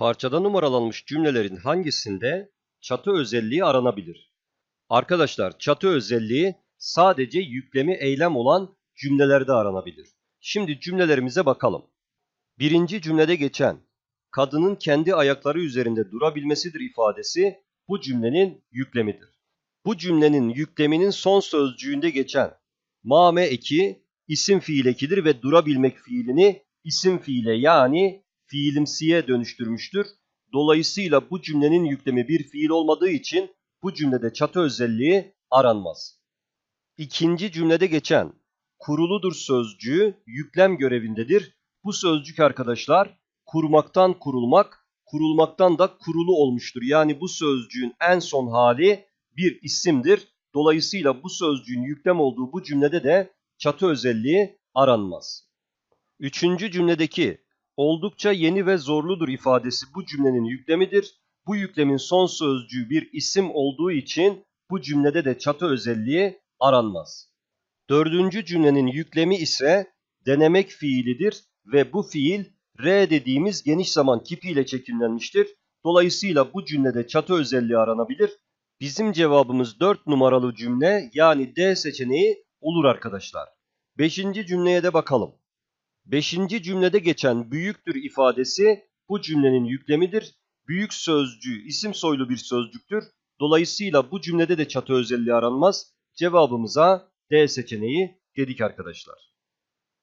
Parçada numaralanmış cümlelerin hangisinde çatı özelliği aranabilir? Arkadaşlar çatı özelliği sadece yüklemi eylem olan cümlelerde aranabilir. Şimdi cümlelerimize bakalım. Birinci cümlede geçen kadının kendi ayakları üzerinde durabilmesidir ifadesi bu cümlenin yüklemidir. Bu cümlenin yükleminin son sözcüğünde geçen mame eki isim fiil ekidir ve durabilmek fiilini isim fiile yani fiilimsiye dönüştürmüştür. Dolayısıyla bu cümlenin yüklemi bir fiil olmadığı için bu cümlede çatı özelliği aranmaz. İkinci cümlede geçen kuruludur sözcüğü yüklem görevindedir. Bu sözcük arkadaşlar kurmaktan kurulmak, kurulmaktan da kurulu olmuştur. Yani bu sözcüğün en son hali bir isimdir. Dolayısıyla bu sözcüğün yüklem olduğu bu cümlede de çatı özelliği aranmaz. Üçüncü cümledeki oldukça yeni ve zorludur ifadesi bu cümlenin yüklemidir. Bu yüklemin son sözcüğü bir isim olduğu için bu cümlede de çatı özelliği aranmaz. Dördüncü cümlenin yüklemi ise denemek fiilidir ve bu fiil R dediğimiz geniş zaman kipiyle çekimlenmiştir. Dolayısıyla bu cümlede çatı özelliği aranabilir. Bizim cevabımız 4 numaralı cümle yani D seçeneği olur arkadaşlar. Beşinci cümleye de bakalım. Beşinci cümlede geçen büyüktür ifadesi bu cümlenin yüklemidir. Büyük sözcüğü isim soylu bir sözcüktür. Dolayısıyla bu cümlede de çatı özelliği aranmaz. Cevabımıza D seçeneği dedik arkadaşlar.